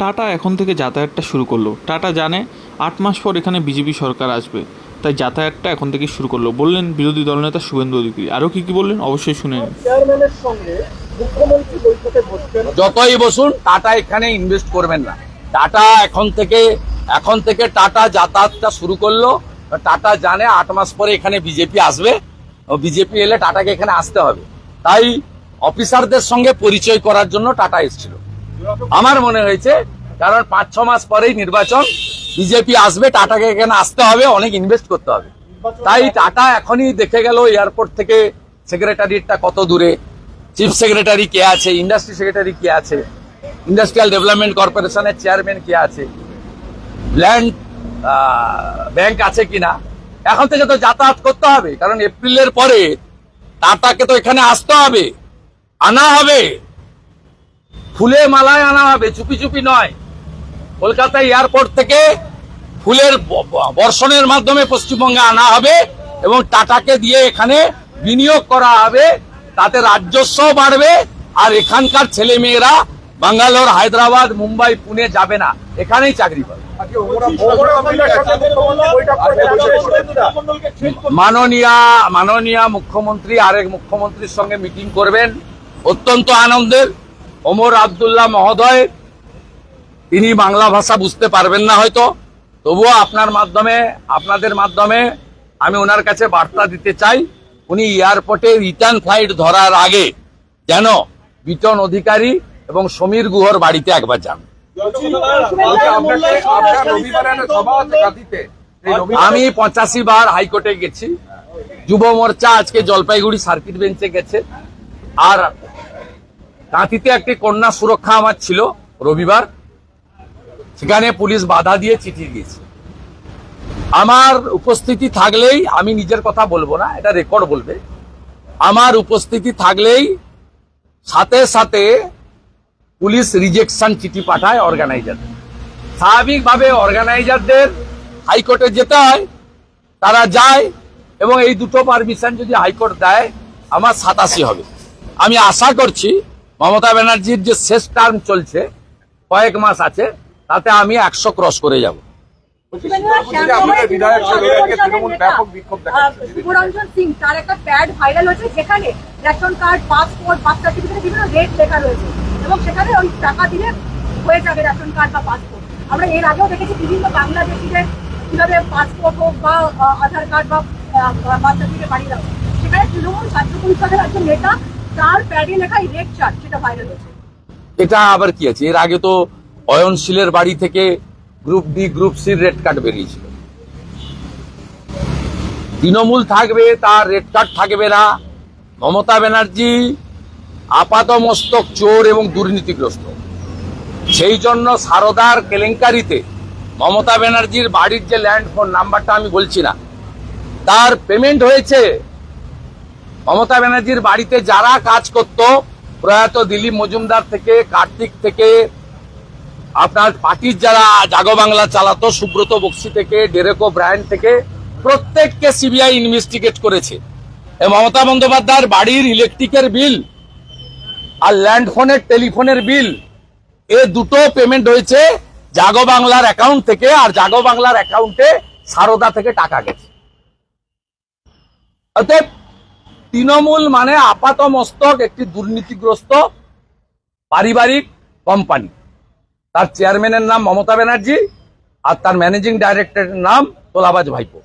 Tata এখন থেকে যাতায়াতটা শুরু করল। টাটা জানে আট মাস পর এখানে বিজেপি সরকার আসবে তাই যাতায়াতটা এখন থেকে শুরু করল। বললেন বিরোধী দলনেতা শুভেন্দু অধিকারী। আরও কি কি বললেন? অবশ্যই শুনে চেয়ারম্যানের সঙ্গে মুখ্যমন্ত্রী বৈঠকে বসছেন। যতই বসুন টাটা এখানে ইনভেস্ট করবেন না। টাটা এখন থেকে এখন থেকে টাটা যাতায়াতটা শুরু করল। টাটা জানে আট মাস পরে এখানে বিজেপি আসবে। বিজেপি এলে টাটাকে এখানে আসতে হবে। তাই অফিসারদের সঙ্গে পরিচয় করার জন্য টাটা এসেছিল। আমার মনে হয়েছে, কারণ পাঁচ, ছ মাস পরেই নির্বাচন, বিজেপি আসবে, টাটাকে এখানে আসতে হবে, অনেক ইনভেস্ট করতে হবে। তাই টাটা এখনই দেখে গেল এয়ারপোর্ট থেকে সেক্রেটারিটা কত দূরে চিফ সেক্রেটারি কে আছে ইন্ডাস্ট্রি সেক্রেটারি কে আছে ইন্ডাস্ট্রিয়াল ডেভেলপমেন্ট কর্পোরেশনের চেয়ারম্যান কে আছে ল্যান্ড ব্যাংক আছে কিনা, এখন থেকে তো যাতায়াত করতে হবে, কারণ এপ্রিলের পরে টাটাকে তো এখানে আসতে হবে, আনা হবে। ফুলে মালায় আনা হবে, চুপি চুপি নয়। কলকাতা এয়ারপোর্ট থেকে ফুলের বর্ষণের মাধ্যমে পশ্চিমবঙ্গে আনা হবে এবং টাটাকে দিয়ে এখানে বিনিয়োগ করা হবে। তাতে রাজস্ব বাড়বে আর এখানকার ছেলে মেয়েরা বাঙ্গালোর, হায়দ্রাবাদ, মুম্বাই, পুনে যাবে না। এখানেই চাকরি পাবে। মাননীয়া মাননীয়া মুখ্যমন্ত্রী, আরেক মুখ্যমন্ত্রীর সঙ্গে মিটিং করবেন। অত্যন্ত আনন্দের। ওমর আবদুল্লাহ মহোদয়, তিনি বাংলা ভাষা বুঝতে পারবেন না হয়তো, তবুও আপনার মাধ্যমে, আপনাদের মাধ্যমে আমি ওনার কাছে বার্তা দিতে চাই। উনি এয়ারপোর্টে রিটার্ন ফ্লাইট ধরার আগে যেন বিটন অধিকারী এবং সমীর গুহর বাড়িতে একবার যান। আমি পঁচাশি বার হাইকোর্টে গেছি। যুব মোর্চা আজকে জলপাইগুড়ি সার্কিট বেঞ্চে গেছে। আর কাঁথিতে একটি কন্যা সুরক্ষা আমার ছিল রবিবার। সেখানে পুলিশ বাধা দিয়ে চিঠি দিয়েছে। আমার উপস্থিতি থাকলেই আমি নিজের কথা বলব না, এটা রেকর্ড বলবে। আমার উপস্থিতি থাকলেই সাথে সাথে পুলিশ রিজেকশন চিঠি পাঠায় অর্গানাইজার স্বাভাবিকভাবে অর্গানাইজারদের হাইকোর্টে যেতে হয়, তারা যায় এবং এই দুটো পারমিশন যদি হাইকোর্ট দেয়, আমার সাতাশি হবে। আমি আশা করছি মমতা ব্যানার্জির যে শেষ টার্ম চলছে, কয়েক মাস আছে, তাতে আমি একশো ক্রস করে যাব। সিং, তার একটা প্যাড হয়েছে রেশন কার্ড পাসপোর্ট বিভিন্ন রেট লেখা রয়েছে। এবং সেখানে ওই টাকা দিলে হয়ে যাবে রেশন কার্ড বা পাসপোর্ট আমরা এর আগেও দেখেছি বিভিন্ন বাংলাদেশিদের কীভাবে পাসপোর্ট হোক বা আধার কার্ড বা বার্থ সার্টিফিকেট বাড়িয়ে দেওয়া। সেখানে তৃণমূল ছাত্র পরিষদের একজন নেতা তার প্যাডে লেখা ভাইরাল এটা আবার কি আছে? এর আগে তো অয়নশীলের বাড়ি থেকে গ্রুপ ডি গ্রুপ সির রেড কার্ড বেরিয়েছিল। তৃণমূল থাকবে, তার রেড কার্ড থাকবে না। মমতা ব্যানার্জি আপাত মস্তক চোর এবং দুর্নীতিগ্রস্ত। সেই জন্য সারদার কেলেঙ্কারিতে মমতা ব্যানার্জির বাড়ির যে ল্যান্ড ফোন নাম্বারটা আমি বলছি না, তার পেমেন্ট হয়েছে মমতা ব্যানার্জির বাড়িতে যারা কাজ করত, প্রয়াত দিলীপ মজুমদার থেকে, কার্তিক থেকে, আপনার পার্টির যারা জাগো বাংলা চালাতো, সুব্রত বক্সি থেকে, ডেরেকো ব্র্যান্ড থেকে, প্রত্যেককে সিবিআই ইনভেস্টিগেট করেছে। মমতা বন্দ্যোপাধ্যায়ের বাড়ির ইলেকট্রিকের বিল আর ল্যান্ড ফোনের টেলিফোনের বিল এ দুটো পেমেন্ট হয়েছে জাগো বাংলার অ্যাকাউন্ট থেকে আর জাগো বাংলার অ্যাকাউন্টে সারদা থেকে টাকা গেছে। অতএব তৃণমূল মানে আপাত মস্তক একটি দুর্নীতিগ্রস্ত পারিবারিক কোম্পানি তার চেয়ারম্যানের নাম মমতা ব্যানার্জি আর তার ম্যানেজিং ডাইরেক্টরের নাম তোলাবাজ ভাইপো।